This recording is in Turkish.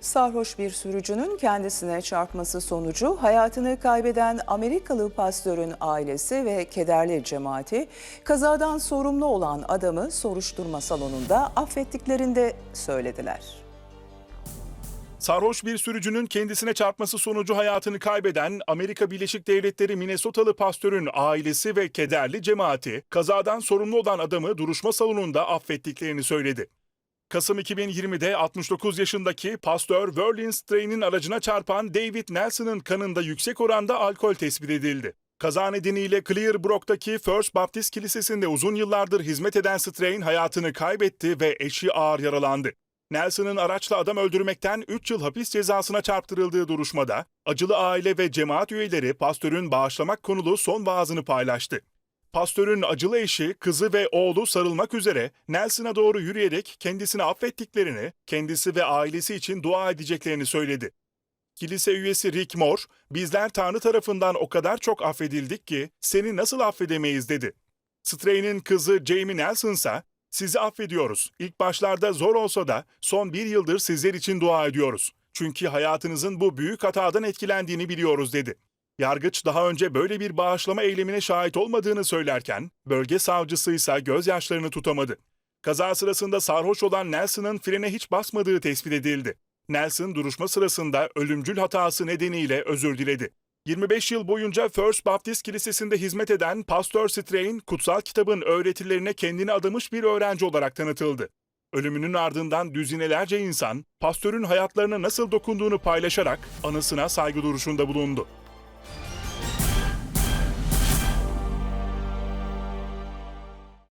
Sarhoş bir sürücünün kendisine çarpması sonucu hayatını kaybeden Amerikalı pastörün ailesi ve kederli cemaati kazadan sorumlu olan adamı soruşturma salonunda affettiklerini de söylediler. Sarhoş bir sürücünün kendisine çarpması sonucu hayatını kaybeden Amerika Birleşik Devletleri Minnesotalı pastörün ailesi ve kederli cemaati kazadan sorumlu olan adamı duruşma salonunda affettiklerini söyledi. Kasım 2020'de 69 yaşındaki pastör Verlin Strain'in aracına çarpan David Nelson'ın kanında yüksek oranda alkol tespit edildi. Kaza nedeniyle Clearbrook'taki First Baptist Kilisesi'nde uzun yıllardır hizmet eden Strain hayatını kaybetti ve eşi ağır yaralandı. Nelson'ın araçla adam öldürmekten 3 yıl hapis cezasına çarptırıldığı duruşmada, acılı aile ve cemaat üyeleri pastörün bağışlamak konulu son vaazını paylaştı. Pastörün acılı eşi, kızı ve oğlu sarılmak üzere Nelson'a doğru yürüyerek kendisini affettiklerini, kendisi ve ailesi için dua edeceklerini söyledi. Kilise üyesi Rick Moore, bizler Tanrı tarafından o kadar çok affedildik ki seni nasıl affedemeyiz dedi. Stray'nin kızı Jamie Nelson ise sizi affediyoruz. İlk başlarda zor olsa da son bir yıldır sizler için dua ediyoruz. Çünkü hayatınızın bu büyük hatadan etkilendiğini biliyoruz dedi. Yargıç daha önce böyle bir bağışlama eylemine şahit olmadığını söylerken, bölge savcısı ise gözyaşlarını tutamadı. Kaza sırasında sarhoş olan Nelson'ın frene hiç basmadığı tespit edildi. Nelson duruşma sırasında ölümcül hatası nedeniyle özür diledi. 25 yıl boyunca First Baptist Kilisesi'nde hizmet eden Pastor Strain, kutsal kitabın öğretilerine kendini adamış bir öğrenci olarak tanıtıldı. Ölümünün ardından düzinelerce insan, pastörün hayatlarına nasıl dokunduğunu paylaşarak anısına saygı duruşunda bulundu.